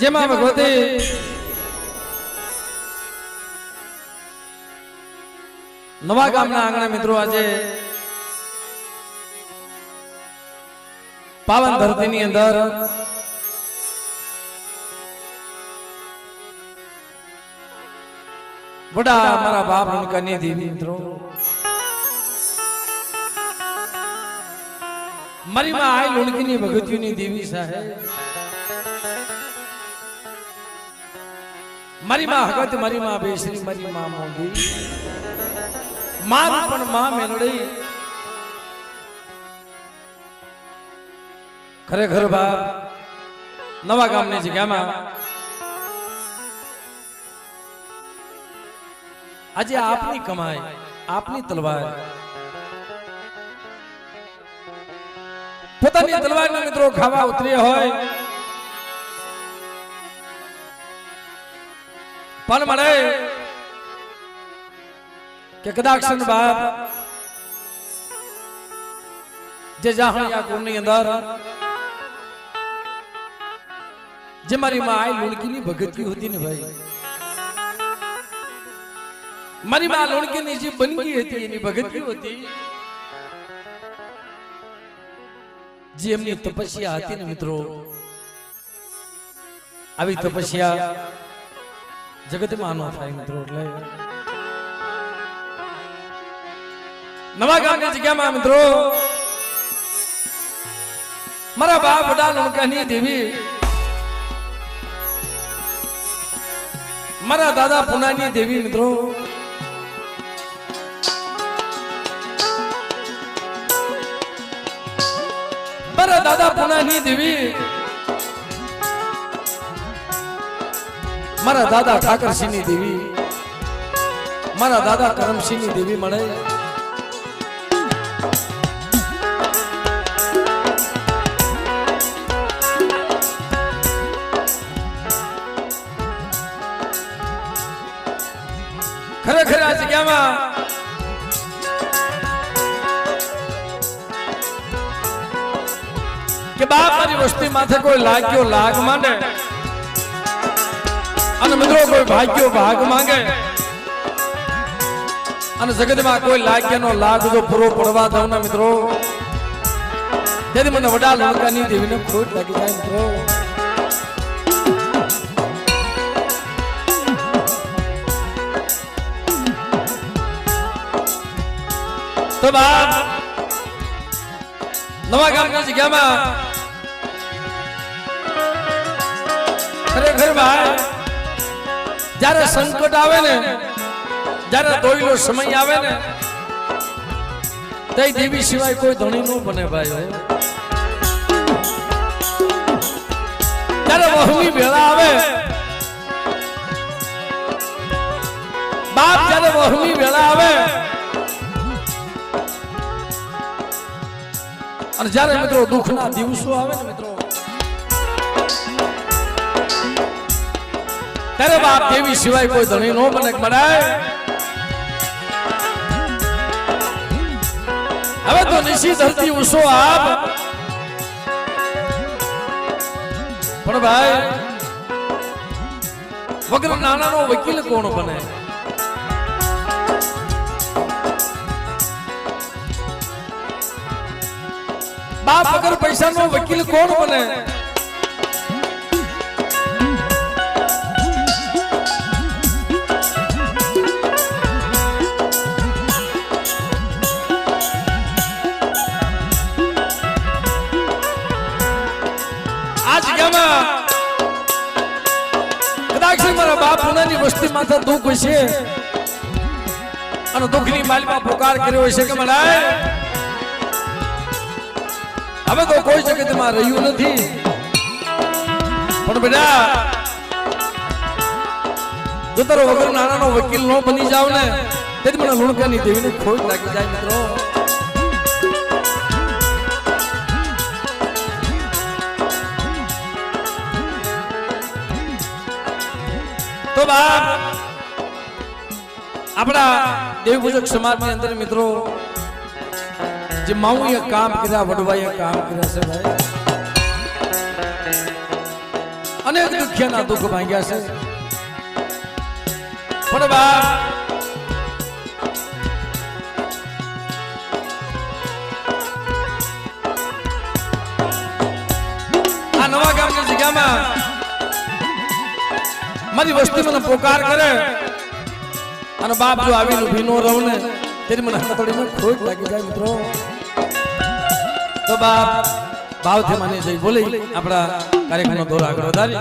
जेमा भगवती नवा गाम आंगण मित्रों आज पावन धरती अंदर बड़ा हमारा बाप उनका नहीं दी मित्रों मरी मां आई उनकी नहीं भगतियों नहीं दीवी सा है મારી માં હગત મારી માં બેસરી મારી માં મોદી માર પણ માં મેલડી ખરેખર બાપ નવા ગામની જગ્યામાં આજે આપની કમાઈ આપની તલવાર પોતાની તલવારના મિત્રો ખાવા ઉતર્યા હોય પણ મળે કે કદાચ બાપ જે જાહણિયા કુળની અંદર જે મારી માં આઈ ની ભગતકી હતી ને ભાઈ મારી માં લુણકીની જે બનગી હતી એની ભગતકી હતી જે એમની તપસ્યા હતી ને મિત્રો આવી તપસ્યા जगत मानो नवा गांव में जगह मां मित्रों मरा बाप बड़ा लड़का नहीं देवी मरा दादा पुना नहीं देवी मित्रों मरा दादा पुना नहीं देवी मारा दादा ठाकर सिंह देवी मरा दादा करम सिंह देवी मने खरे खरे आज क्या मा के बाप वाली वस्ती माथे कोई लाग क्यों लाग मांडे અને મિત્રો કોઈ ભાગ્યો ભાગ માંગે અને જગતમાં કોઈ લાગ્યનો લાગ જો પૂરો પડવા દવના મિત્રો દેધમનો વડાલ ઉકાની દેવીનો ખોટ ડગી જાય મિત્રો સવા નવા ગામની જગ્યામાં ઘરે ઘર ભાઈ જ્યારે સંકટ આવે ને જ્યારે દોઈલો સમય આવે ને તે દેવી સિવાય કોઈ ધણી ન બને ભાઈ ત્યારે વહુની ભેળા આવે બાપ જ્યારે વહુની ભેળા આવે અને જ્યારે મિત્રો દુઃખના દિવસો આવે ને ત્યારે બાપ દેવી સિવાય કોઈ ધણી નો મને બનાય હવે તો નિશી ધરતી ઉસો આપ પણ ભાઈ વગર નાના નો વકીલ કોણ બને બાપ વગર પૈસા નો વકીલ કોણ બને દુઃખ છે અને દુઃખની માલમાં પોકાર કર્યો છે કે મનાય હવે તો કોઈ જગતમાં રહ્યું નથી પણ બેટા જો તારો વગર નાનાનો વકીલ નો બની જાવ ને તેથી મને લુણકાની દેવીને ખોટ લાગી જાય મિત્રો તો બાપ આપણા દેવી પૂજક સમાજ ની અંદર મિત્રો જે માં હું એ કામ કરેા વઢવા એ કામ કરે છે ભાઈ અનેક ગઘ્યા ના દુખ ભાંગ્યા છે પરિવાર અનવા ગામ ની સીમા માં મારી વસ્તી મને પોકાર કરે અને બાપ જો આવી ઊભી રહું ને તેની મને થોડી ખોટ લાગી જાય મિત્રો તો બાપ ભાવથી મને જઈ બોલી આપણા કાર્યક્રમનો દોર આગળ વધારી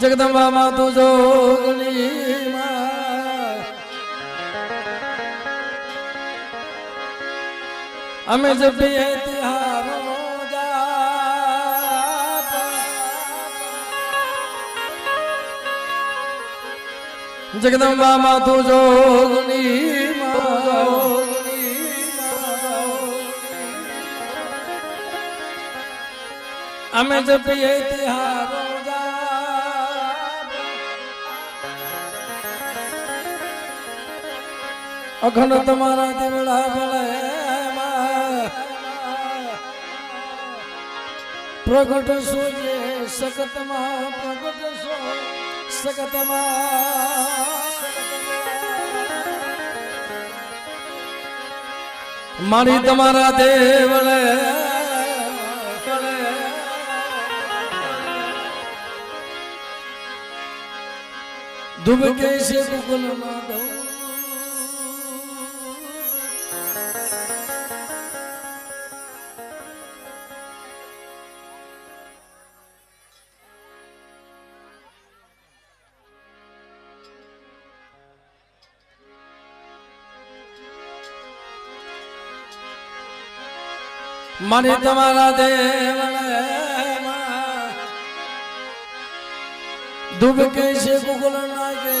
જગદંબા માં તું જોગણી અમે જપીએ जगदम्बा माथो जोगनी हमें जब ये त्यौहार अखंड तुम्हारा तिवड़ा बड़े प्रकट सोचे सकत मकट सो सकत મારી તમારા દેવળે ધુમકે છે ભૂગલ માં मणि तुम्हारा देव दुब कैसे भूगोल लागे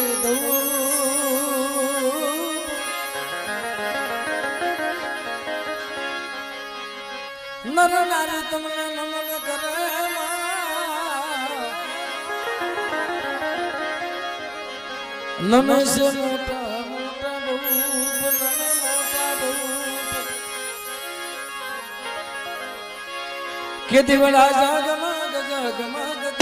नर से मोटा मोटा बहुत नमे કે દિવડા જાગમગ જગમગ